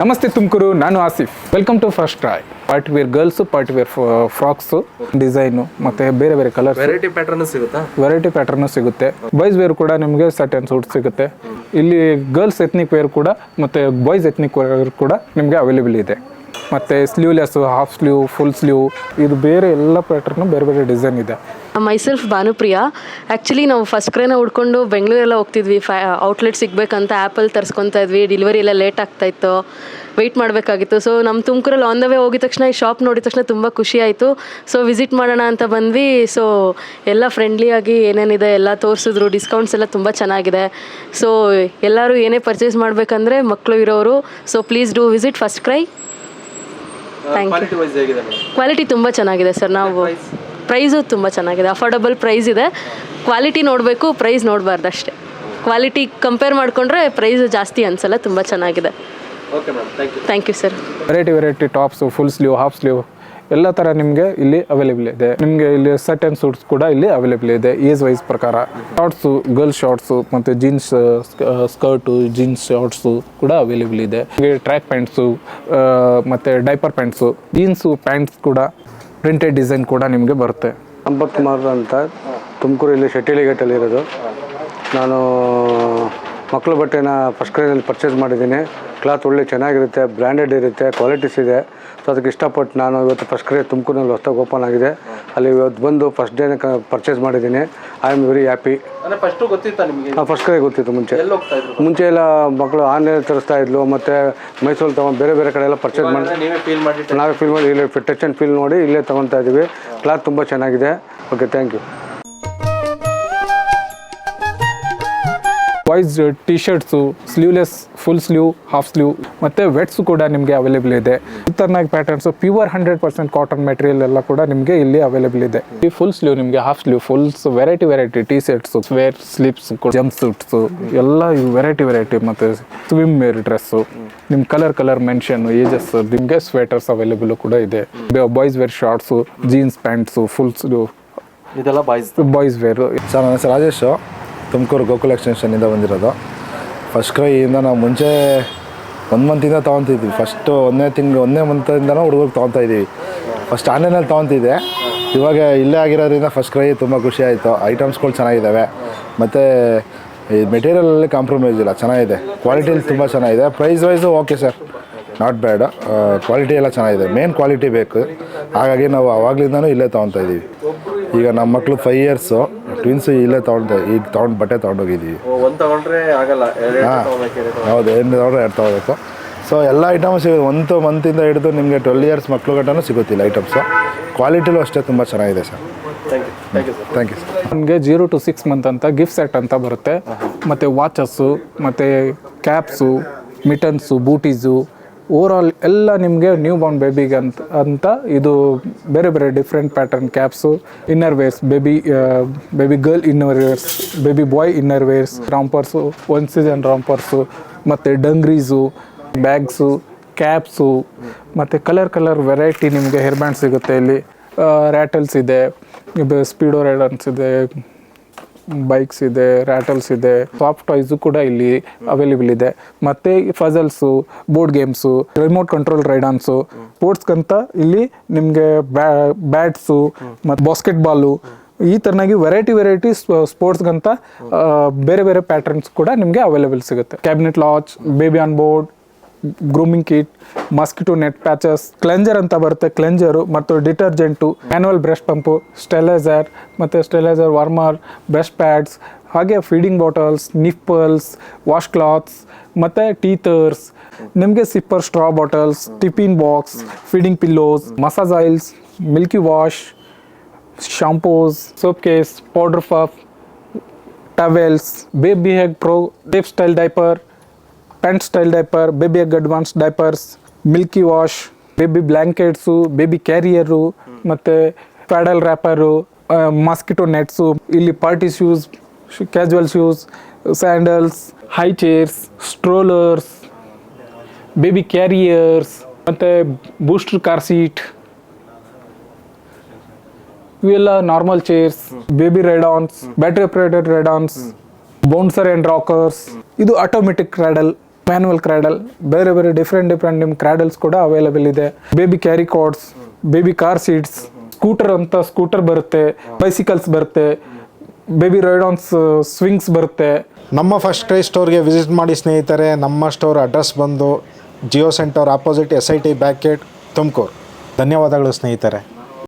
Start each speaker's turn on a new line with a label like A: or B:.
A: ನಮಸ್ತೆ ತುಮಕೂರು ನಾನು Asif. Welcome to first try party wear girls party wear frocks design ಮತ್ತೆ ಬೇರೆ ಬೇರೆ ಕಲರ್
B: ವೆರೈಟಿ ಪ್ಯಾಟರ್ನ್ ಸಿಗುತ್ತಾ?
A: ವೆರೈಟಿ ಪ್ಯಾಟರ್ನ್ ಸಿಗುತ್ತೆ. ಬಾಯ್ಸ್ ವೇರ್ ಕೂಡ ನಿಮಗೆ ಸರ್ಟನ್ ಸೂಟ್ ಸಿಗುತ್ತೆ. ಇಲ್ಲಿ ಗರ್ಲ್ಸ್ ಎತ್ನಿಕ್ ವೇರ್ ಕೂಡ ಮತ್ತೆ ಬಾಯ್ಸ್ ಎತ್ನಿಕ್ ವೇರ್ ಕೂಡ ನಿಮಗೆ ಅವೈಲೇಬಲ್ ಇದೆ. ಮತ್ತು sleeveless half sleeve full sleeve ಇದು ಬೇರೆ ಎಲ್ಲ ಪ್ಯಾಟರ್ನು ಬೇರೆ ಬೇರೆ ಡಿಸೈನ್ ಇದೆ.
C: ಮೈಸೆಲ್ಫ್ ಭಾನುಪ್ರಿಯ. ಆ್ಯಕ್ಚುಲಿ ನಾವು ಫಸ್ಟ್ ಕ್ರೈನ ಉಡ್ಕೊಂಡು ಬೆಂಗಳೂರೆಲ್ಲ ಹೋಗ್ತಿದ್ವಿ. ಫ್ಯಾ ಔಟ್ಲೆಟ್ ಸಿಗಬೇಕಂತ ಆ್ಯಪಲ್ ತರಿಸ್ಕೊತಾ ಇದ್ವಿ. ಡೆಲಿವರಿ ಎಲ್ಲ ಲೇಟ್ ಆಗ್ತಾಯಿತ್ತು ವೆಯ್ಟ್ ಮಾಡಬೇಕಾಗಿತ್ತು. ಸೊ ನಮ್ಮ ತುಮಕೂರಲ್ಲಿ ಆನ್ ದ ವೇ ಹೋಗಿದ ತಕ್ಷಣ ಈ ಶಾಪ್ ನೋಡಿದ ತಕ್ಷಣ ತುಂಬ ಖುಷಿ ಆಯಿತು. ಸೊ ವಿಸಿಟ್ ಮಾಡೋಣ ಅಂತ ಬಂದ್ವಿ. ಸೊ ಎಲ್ಲ ಫ್ರೆಂಡ್ಲಿಯಾಗಿ ಏನೇನಿದೆ ಎಲ್ಲ ತೋರಿಸಿದ್ರು. ಡಿಸ್ಕೌಂಟ್ಸ್ ಎಲ್ಲ ತುಂಬ ಚೆನ್ನಾಗಿದೆ. ಸೊ ಎಲ್ಲರೂ ಏನೇ ಪರ್ಚೇಸ್ ಮಾಡಬೇಕಂದ್ರೆ ಮಕ್ಕಳು ಇರೋರು. So please do visit first cry thank you
B: quality
C: ತುಂಬ ಚೆನ್ನಾಗಿದೆ ಸರ್ ನಾವು ಪ್ರೈಸು ತುಂಬ ಚೆನ್ನಾಗಿದೆ. ಅಫೋರ್ಡಬಲ್ ಪ್ರೈಸ್ ಇದೆ. ಕ್ವಾಲಿಟಿ ನೋಡಬೇಕು ಪ್ರೈಸ್ ನೋಡಬಾರ್ದು ಅಷ್ಟೇ ಕ್ವಾಲಿಟಿ ಕಂಪೇರ್ ಮಾಡಿಕೊಂಡ್ರೆ ಪ್ರೈಸ್ ಜಾಸ್ತಿ ಅನ್ಸಲ್ಲ ತುಂಬ ಚೆನ್ನಾಗಿದೆ.
B: Okay ma'am thank you
C: thank you sir
A: variety variety tops full sleeve half sleeve ಎಲ್ಲ ಥರ ನಿಮಗೆ ಇಲ್ಲಿ ಅವೈಲೇಬಲ್ ಇದೆ. ನಿಮಗೆ ಇಲ್ಲಿ ಸೆಟ್ ಅಂಡ್ ಸೂಟ್ಸ್ ಕೂಡ ಇಲ್ಲಿ ಅವೈಲೇಬಲ್ ಇದೆ ಏಜ್ ವೈಸ್ ಪ್ರಕಾರ. ಶಾರ್ಟ್ಸ್ ಗರ್ಲ್ ಶಾರ್ಟ್ಸು ಮತ್ತು ಜೀನ್ಸ್ ಸ್ಕರ್ಟು ಜೀನ್ಸ್ ಶಾರ್ಟ್ಸು ಕೂಡ ಅವೈಲೇಬಲ್ ಇದೆ. ನಿಮಗೆ ಟ್ರ್ಯಾಕ್ ಪ್ಯಾಂಟ್ಸು ಮತ್ತು ಡೈಪರ್ ಪ್ಯಾಂಟ್ಸು ಜೀನ್ಸು ಪ್ಯಾಂಟ್ಸ್ ಕೂಡ ಪ್ರಿಂಟೆಡ್ ಡಿಸೈನ್ ಕೂಡ ನಿಮಗೆ ಬರುತ್ತೆ.
D: ಸಂಪತ್ ಕುಮಾರ್ ಅಂತ ತುಮಕೂರು ಇಲ್ಲಿ ಶೆಟ್ಟಿಲಿಘಟ್ಟಲ್ಲಿ ಇರೋದು. ನಾನು ಮಕ್ಕಳ ಬಟ್ಟೆನ ಫಸ್ಟ್ ಕ್ರೈನಲ್ಲಿ ಪರ್ಚೇಸ್ ಮಾಡಿದ್ದೀನಿ. ಕ್ಲಾತ್ ಒಳ್ಳೆ ಚೆನ್ನಾಗಿರುತ್ತೆ ಬ್ರ್ಯಾಂಡೆಡ್ ಇರುತ್ತೆ ಕ್ವಾಲಿಟೀಸ್ ಇದೆ. ಸೊ ಅದಕ್ಕೆ ಇಷ್ಟಪಟ್ಟು ನಾನು ಇವತ್ತು ಫಸ್ಟ್ ಕ್ರೇ ತುಮಕೂರಿನಲ್ಲಿ ಹೊಸ್ದಾಗಿ ಓಪನ್ ಆಗಿದೆ. ಅಲ್ಲಿ ಇವತ್ತು ಬಂದು ಫಸ್ಟ್ ಡೇನೇ ಪರ್ಚೇಸ್ ಮಾಡಿದ್ದೀನಿ. ಐ ಆಮ್ ವೆರಿ ಹ್ಯಾಪಿ
B: ಹಾಂ ಫಸ್ಟು ಗೊತ್ತಿತ್ತಾ ನಿಮಗೆ?
D: ಫಸ್ಟ್ ಕ್ರೇ ಗೊತ್ತಿತ್ತು ಮುಂಚೆ. ಮುಂಚೆ ಎಲ್ಲ ಮಕ್ಕಳು ಆನ್ಲೈನ್ ತರಿಸ್ತಾ ಇದ್ಲು ಮತ್ತು ಮೈಸೂರು ತೊಗೊಂಡು ಬೇರೆ ಬೇರೆ ಕಡೆ ಎಲ್ಲ ಪರ್ಚೇಸ್ ಮಾಡಿ
B: ನಾವೇ ಫೀಲ್ ಮಾಡಿ
D: ಇಲ್ಲೇ ಟಚ್ ಆ್ಯಂಡ್ ಫೀಲ್ ನೋಡಿ ಇಲ್ಲೇ ತೊಗೊತಾ ಇದ್ದೀವಿ. ಕ್ಲಾತ್ ತುಂಬ ಚೆನ್ನಾಗಿದೆ. Okay thank you
A: boys T shirts sleeveless full sleeve half sleeve ಮತ್ತು ವೆಟ್ಸ್ ಕೂಡ ನಿಮಗೆ ಅವೈಲೇಬಲ್ ಇದೆ. ಈ ಥರನಾಗಿ patterns pure hundred percent cotton material ಎಲ್ಲ ಕೂಡ ನಿಮಗೆ ಇಲ್ಲಿ ಅವೈಲೇಬಲ್ ಇದೆ. ಈ ಫುಲ್ ಸ್ಲೀವ್ ನಿಮಗೆ half sleeve fulls variety variety T shirts wear slips jumpsuits ಎಲ್ಲ ವೆರೈಟಿ ವೆರೈಟಿ ಮತ್ತು ಸ್ವಿಮ್ ವೇರ್ ಡ್ರೆಸ್ಸು ನಿಮ್ಮ ಕಲರ್ ಕಲರ್ ಮೆನ್ಷನ್ ಏಜಸ್ ನಿಮಗೆ ಸ್ವೆಟರ್ಸ್ ಅವೈಲೇಬಲ್ ಕೂಡ ಇದೆ. Boys wear shorts jeans pants full sleeve
B: ಇದೆಲ್ಲ ಬಾಯ್ಸ್
A: ಬಾಯ್ಸ್ ವೇರು
E: ಸರ್ ನನ್ನ ಹೆಸರು ರಾಜೇಶು. ತುಮಕೂರು ಗೋಕುಲ್ ಎಕ್ಸ್ಟೆನ್ಷನಿಂದ ಬಂದಿರೋದು. ಫಸ್ಟ್ ಕ್ರೈಯಿಂದ ನಾವು ಮುಂಚೆ ಒಂದು ಮಂತಿಂದ ತೊಗೊತಿದ್ವಿ. ಫಸ್ಟು ಒಂದನೇ ತಿಂಗಳು, ಒಂದನೇ ಮಂತಿಂದನೂ ಹುಡುಗರಿಗೆ ತೊಗೊತಾ ಇದ್ದೀವಿ ಫಸ್ಟ್ ಆನ್ಲೈನಲ್ಲಿ ತೊಗೊತಿದ್ದೆ. ಇವಾಗ ಇಲ್ಲೇ ಆಗಿರೋದ್ರಿಂದ ಫಸ್ಟ್ ಕ್ರೈ ತುಂಬ ಖುಷಿ ಆಯಿತು. ಐಟಮ್ಸ್ಗಳು ಚೆನ್ನಾಗಿದ್ದಾವೆ ಮತ್ತು ಈ ಮೆಟೀರಿಯಲಲ್ಲಿ ಕಾಂಪ್ರಮೈಸ್ ಇಲ್ಲ. ಚೆನ್ನಾಗಿದೆ. ಕ್ವಾಲಿಟಿಲಿ ತುಂಬ ಚೆನ್ನಾಗಿದೆ. Price wise okay sir not bad quality ಎಲ್ಲ ಚೆನ್ನಾಗಿದೆ. ಮೇನ್ ಕ್ವಾಲಿಟಿ ಬೇಕು. ಹಾಗಾಗಿ ನಾವು ಅವಾಗಲಿಂದನೂ ಇಲ್ಲೇ ತೊಗೊತಾ ಇದ್ದೀವಿ ಈಗ ನಮ್ಮ ಮಕ್ಕಳು ಫೈವ್ ಇಯರ್ಸು ಟ್ವಿನ್ಸು ಇಲ್ಲೇ ತೊಗೊಂಡು ಈಗ ತೊಗೊಂಡು ಬಟ್ಟೆ ತೊಗೊಂಡೋಗಿದ್ದೀವಿ
B: ಒಂದು ತಗೊಂಡ್ರೆ ಆಗಲ್ಲ ಎರಡು
E: ಹಾಂ ಹೌದು ಏನು ತೊಗೊಂಡ್ರೆ ಎರಡು ತೊಗೋಬೇಕು ಸೊ ಎಲ್ಲ ಐಟಮ್ ಸಿಗುತ್ತೆ ಒಂದು ಮಂತಿಂದ ಹಿಡಿದು ನಿಮಗೆ ಟ್ವೆಲ್ ಇಯರ್ಸ್ ಮಕ್ಕಳು ಗಂಟನೂ ಸಿಗುತ್ತಿಲ್ಲ ಐಟಮ್ಸು ಕ್ವಾಲಿಟಿಲೂ ಅಷ್ಟೇ ತುಂಬ ಚೆನ್ನಾಗಿದೆ sir.
B: Thank you thank you sir
E: thank you sir
A: ನಮಗೆ ಜೀರೋ ಟು ಸಿಕ್ಸ್ ಮಂತ್ ಅಂತ ಗಿಫ್ಟ್ ಸೆಟ್ ಅಂತ ಬರುತ್ತೆ. ಮತ್ತು ವಾಚಸ್ಸು ಮತ್ತು ಕ್ಯಾಪ್ಸು ಮಿಟನ್ಸು ಬೂಟೀಸು ಓವರಾಲ್ ಎಲ್ಲ ನಿಮಗೆ ನ್ಯೂ ಬಾರ್ನ್ ಬೇಬಿಗೆ ಅಂತ ಅಂತ ಇದು ಬೇರೆ ಬೇರೆ different pattern caps inner wears baby baby girl inner wears baby boy inner wears rompers one season rompers ಮತ್ತು ಡಂಗ್ರೀಸು ಬ್ಯಾಗ್ಸು ಕ್ಯಾಪ್ಸು ಮತ್ತು ಕಲರ್ ಕಲರ್ ವೆರೈಟಿ ನಿಮಗೆ ಹೇರ್ ಬ್ಯಾಂಡ್ ಸಿಗುತ್ತೆ ಇಲ್ಲಿ. ರ್ಯಾಟಲ್ಸ್ ಇದೆ ಸ್ಪೀಡೋ ರೈಡರ್ಸ್ ಇದೆ ಬೈಕ್ಸ್ ಇದೆ ರ್ಯಾಟಲ್ಸ್ ಇದೆ ಸಾಫ್ಟ್ ಟಾಯ್ಸು ಕೂಡ ಇಲ್ಲಿ ಅವೈಲೇಬಲ್ ಇದೆ. ಮತ್ತೆ puzzles board games remote control ride ons ಸ್ಪೋರ್ಟ್ಸ್ಗಂತ ಇಲ್ಲಿ ನಿಮಗೆ ಬ್ಯಾಟ್ಸು ಮತ್ತು ಬಾಸ್ಕೆಟ್ ಬಾಲು ಈ ಥರನಾಗಿ ವೆರೈಟಿ ವೆರೈಟಿ ಸ್ಪೋರ್ಟ್ಸ್ಗಂತ ಬೇರೆ ಬೇರೆ ಪ್ಯಾಟರ್ನ್ಸ್ ಕೂಡ ನಿಮಗೆ ಅವೈಲೇಬಲ್ ಸಿಗುತ್ತೆ. Cabinet latch baby on board grooming kit mosquito net patches cleanser ಅಂತ ಬರುತ್ತೆ ಕ್ಲೆಂಜರು ಮತ್ತು detergent manual brush pump steriliser ಮತ್ತು ಸ್ಟೆಲೈಸರ್ ವಾರ್ಮರ್ ಬ್ರಷ್ ಪ್ಯಾಡ್ಸ್ ಹಾಗೆ feeding bottles nipples wash cloths ಮತ್ತು ಟೀತರ್ಸ್ ನಿಮಗೆ sipper straw bottles tiffin box feeding pillows massage oils milky wash shampoos soap case powder puff towels baby hug pro tape style diaper pant style diaper, baby hug advance diapers, milky wash baby blankets baby carrier, ಮತ್ತು paddle wrapper mosquito nets, ಇಲ್ಲಿ party shoes casual shoes, sandals, high chairs, strollers, baby carriers, ಮತ್ತು booster car seat, ಇವೆಲ್ಲ normal chairs, baby ride ons battery operated ride ons bouncer and rockers. ಇದು automatic cradle. Manual cradle ಬೇರೆ ಬೇರೆ different different ನಿಮ್ಮ cradles ಕೂಡ available ಇದೆ. Baby carry cards baby car seats scooter ಅಂತ scooter ಬರುತ್ತೆ bicycles ಬರುತ್ತೆ ಬೇಬಿ ರೈಡಾನ್ಸ್ ಸ್ವಿಂಗ್ಸ್ ಬರುತ್ತೆ.
F: ನಮ್ಮ ಫಸ್ಟ್ ಕ್ರೈ ಸ್ಟೋರ್ಗೆ ವಿಸಿಟ್ ಮಾಡಿ ಸ್ನೇಹಿತರೆ, ನಮ್ಮ ಸ್ಟೋರ್ ಅಡ್ರೆಸ್ ಬಂದು Jio centre opposite S I T back gate Tumakuru. ಧನ್ಯವಾದಗಳು ಸ್ನೇಹಿತರೆ.